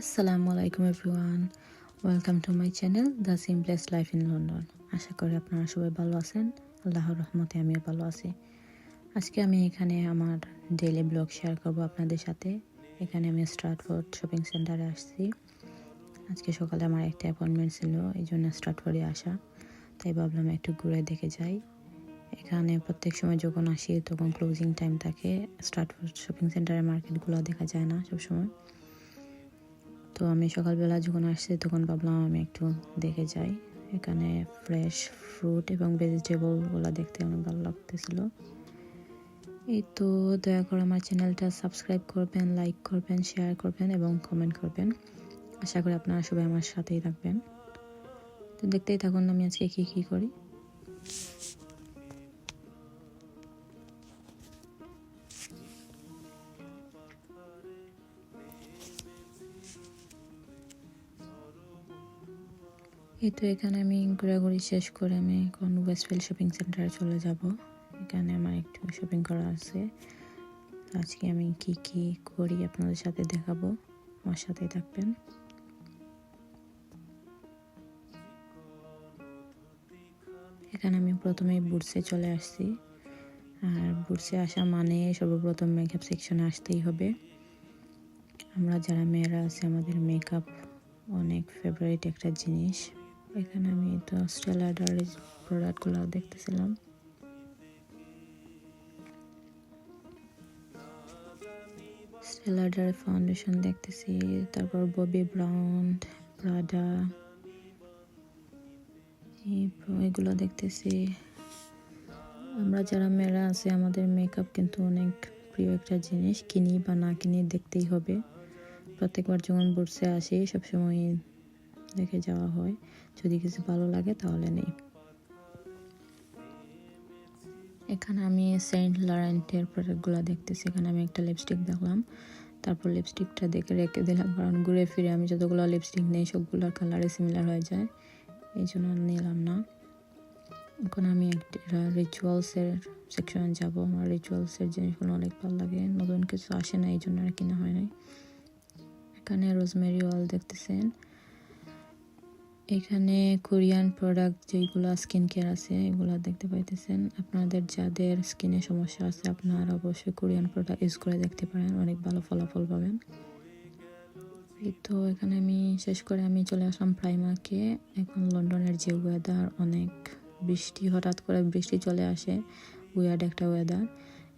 আসসালামু আলাইকুম everyone welcome to my channel the simplest life in London আশা করি আপনারা সবাই ভালো আছেন। আল্লাহর রহমতে আমিও ভালো আছি। আজকে আমি এখানে আমার ডেইলি ব্লগ শেয়ার করব আপনাদের সাথে। এখানে আমি স্টার্টফোর্ড শপিং সেন্টারে আসছি। আজকে সকালে আমার একটা অ্যাপয়েন্টমেন্ট ছিল, এই জন্য স্টার্টফোর্ডে আসা। তাই ভাবলাম একটু ঘুরে দেখে যাই। এখানে প্রত্যেক সময় যখন আসি, তখন ক্লোজিং টাইম থাকে। স্টার্টফোর্ড শপিং সেন্টারের মার্কেটগুলো দেখা যায় না সবসময়। তো আমি সকালবেলা যখন আসছি, তখন ভাবলাম আমি একটু দেখে যাই। এখানে ফ্রেশ ফ্রুট এবং ভেজিটেবলগুলো দেখতে অনেক ভালো লাগতেছিল। এই তো দয়া করে আমার চ্যানেলটা সাবস্ক্রাইব করবেন লাইক করবেন শেয়ার করবেন এবং কমেন্ট করবেন। আশা করি আপনারা সবাই আমার সাথেই থাকবেন। তো দেখতেই থাকুন আমি আজকে কী কী করি। এই তো এখানে আমি ঘোরাঘুরি শেষ করে আমি এখন ওয়েস্টফিল্ড শপিং সেন্টারে চলে যাব। এখানে আমার একটু শপিং করা আছে। আজকে আমি কি কি করি আপনাদের সাথে দেখাবো। আমার সাথেই থাকবেন। এখানে আমি প্রথমে বুটসে চলে আসছি। আর বুটসে আসা মানে সর্বপ্রথম মেকআপ সেকশনে আসতেই হবে। আমরা যারা মেয়েরা আছে, আমাদের মেকআপ অনেক ফেভারিট একটা জিনিস। এখানে আমি তো স্টেলাডার প্রোডাক্টগুলো দেখতেছিলাম। স্টেলাডার ফাউন্ডেশন দেখতেছি, তারপর ববি ব্রাউন প্রাডা এগুলো দেখতেছি। আমরা যারা মেয়েরা আছে, আমাদের মেকআপ কিন্তু অনেক প্রিয় একটা জিনিস, কিনি বা না কিনি দেখতেই হবে। প্রত্যেকবার যখন বসে আসি, সবসময় দেখে যাওয়া হয়। যদি কিছু ভালো লাগে তাহলে নেই। এখানে আমি সেন্ট লরেন্টের প্রোডাক্টগুলো দেখতেছি। এখানে আমি একটা লিপস্টিক দেখলাম। তারপর লিপস্টিকটা দেখে রেখে দিলাম। কারণ ঘুরে ফিরে আমি যতগুলো লিপস্টিক নেই, সবগুলোর কালারে সিমিলার হয়ে যায়। এই জন্য নিলাম না। এখন আমি একটা রিচুয়ালসের সেকশনে যাব। আমার রিচুয়ালসের জিনিসগুলো অনেক ভালো লাগে। নতুন কিছু আসে না, এই জন্য আর কিনা হয় নাই। এখানে রোজমেরি অয়েল দেখতেছেন। এখানে কোরিয়ান প্রোডাক্ট যেগুলো স্কিন কেয়ার আছে, এগুলো দেখতে পাইতেছেন। আপনাদের যাদের স্কিনে সমস্যা আছে, আপনারা অবশ্যই কোরিয়ান প্রোডাক্ট ইউজ করে দেখতে পারেন। অনেক ভালো ফলাফল পাবেন। তো এখানে আমি শেষ করে আমি চলে আসলাম প্রাইমাকে। এখন লন্ডনের যে ওয়েদার অনেক বৃষ্টি, হঠাৎ করে বৃষ্টি চলে আসে। ওয়ার্ড একটা ওয়েদার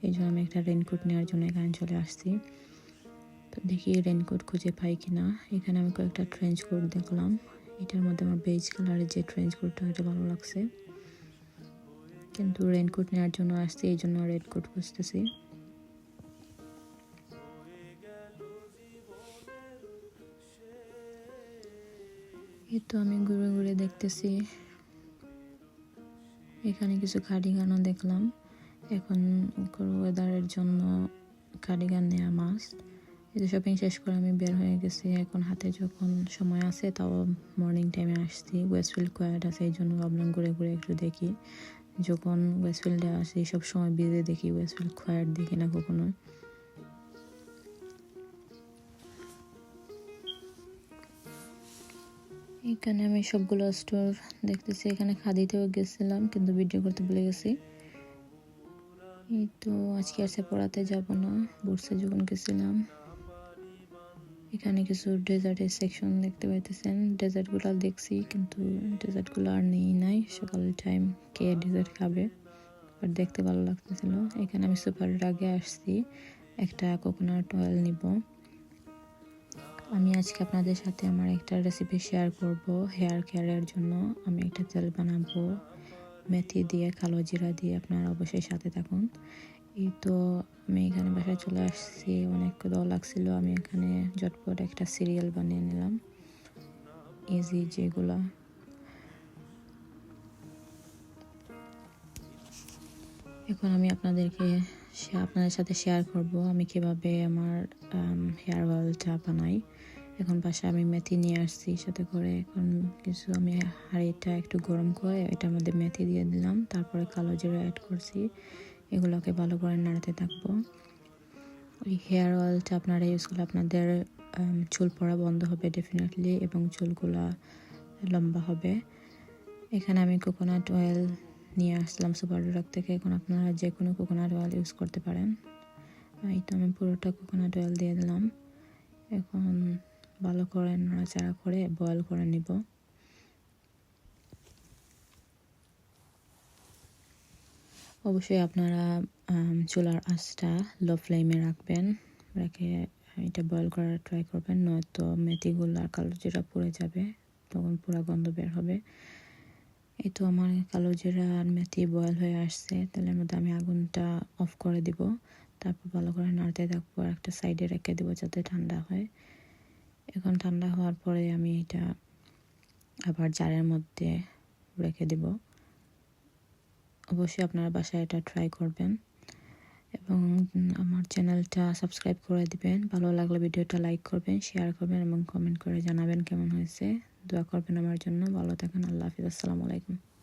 এই জন্য আমি একটা রেনকোট নেওয়ার জন্য এখানে চলে আসছি। দেখি রেনকোট খুঁজে পাই কিনা। এখানে আমি কয়েকটা ট্রেঞ্চ কোট দেখলাম। এটার মধ্যে আমার বেজ কালারের যে ট্রেঞ্চ কোটটা এটা ভালো লাগছে। কিন্তু রেনকোট নেওয়ার জন্য আসছি, এই জন্য রেনকোট খুঁজতেছি। এই তো আমি ঘুরে ঘুরে দেখতেছি। এখানে কিছু কার্ডিগানও দেখলাম। এখন ওয়েদারের জন্য কার্ডিগান নেওয়া মাস্ট এই শপিং শেষ করে আমি বের হয়ে গেছি। এখন হাতে যখন সময় আছে, তাও মর্নিং টাইমে আসছি। ওয়েস্টফিল্ড কোয়ার্ড আছে, এই জন্য ভাবলাম ঘুরে ঘুরে একটু দেখি। যখন ওয়েস্টফিল্ডে আসি, সব সময় বিজে দেখি ওয়েস্টফিল্ড কোয়ার্ড দেখি না কখনো এখানে আমি সবগুলো স্টোর দেখতেছি। এখানে খাদিতেও গেছিলাম, কিন্তু ভিডিও করতে ভুলে গেছি। এই তো আজকে আর সে পড়াতে যাব না বুটসে যখন গেছিলাম। এখানে কিছু ডেজার্টের সেকশন দেখতে পাইতেছেন। ডেজার্টগুলো দেখছি, কিন্তু ডেজার্টগুলো আর নেই, নাই। সকাল টাইম কে ডেজার্ট খাবে, আর দেখতে ভালো লাগতেছিল। এখানে আমি সুপার আগে আসছি, একটা কোকোনাট অয়েল নিব। আমি আজকে আপনাদের সাথে আমার একটা রেসিপি শেয়ার করব হেয়ার কেয়ারের জন্য। আমি একটা তেল বানাবো, মেথি দিয়ে, কালো জিরা দিয়ে, আপনারা অবশ্যই সাথে থাকুন। এই তো আমি এখানে বাসায় চলে আসছি, অনেক দল লাগছিল, আমি এখানে ঝটপট একটা সিরিয়াল বানিয়ে নিলাম। ইজি যেগুলো। এখন আমি আপনাদেরকে আপনাদের সাথে শেয়ার করব, আমি কীভাবে আমার হেয়ার অয়েলটা বানাই। এখন বাসায় আমি মেথি নিয়ে আসছি, সাথে করে এখন কিছু আমি হাঁড়িটা একটু গরম করে, এটার মধ্যে মেথি দিয়ে দিলাম, তারপরে কালো জিরা অ্যাড করছি। এগুলোকে ভালো করে নাড়াতে থাকব। ওই হেয়ার অয়েলটা আপনারা ইউজ করলে আপনাদের চুল পড়া বন্ধ হবে ডেফিনেটলি এবং চুলগুলা লম্বা হবে। এখানে আমি কোকোনাট অয়েল নিয়ে আসলাম সুপার ড্রাগ থেকে। এখন আপনারা যে কোনো কোকোনাট অয়েল ইউজ করতে পারেন। এই তো আমি পুরোটা কোকোনাট অয়েল দিয়ে দিলাম। এখন ভালো করে নাড়াচাড়া করে বয়েল করে নিব। অবশ্যই আপনারা চুলার আঁচটা লো ফ্লেমে রাখবেন। রেখে এটা বয়েল করার ট্রাই করবেন, নয়তো মেথিগুলো আর কালো জিরা পুড়ে যাবে, তখন পুরো গন্ধ বের হবে। এই তো আমার কালো জিরা আর মেথি বয়েল হয়ে আসছে, তেলের মধ্যে আমি আগুনটা অফ করে দিব। তারপর ভালো করে নাড়তে থাকব আর একটা সাইডে রেখে দেবো যাতে ঠান্ডা হয়। এখন ঠান্ডা হওয়ার পরে আমি এটা আবার জারের মধ্যে রেখে দেব। অবশ্যই আপনারা বাসায় এটা ট্রাই করবেন এবং আমার চ্যানেলটা সাবস্ক্রাইব করে দিবেন। ভালো লাগলে ভিডিওটা লাইক করবেন শেয়ার করবেন এবং কমেন্ট করে জানাবেন কেমন হয়েছে। দোয়া করবেন আমার জন্য। ভালো থাকেন, আল্লাহ হাফিজ। আসসালামু আলাইকুম।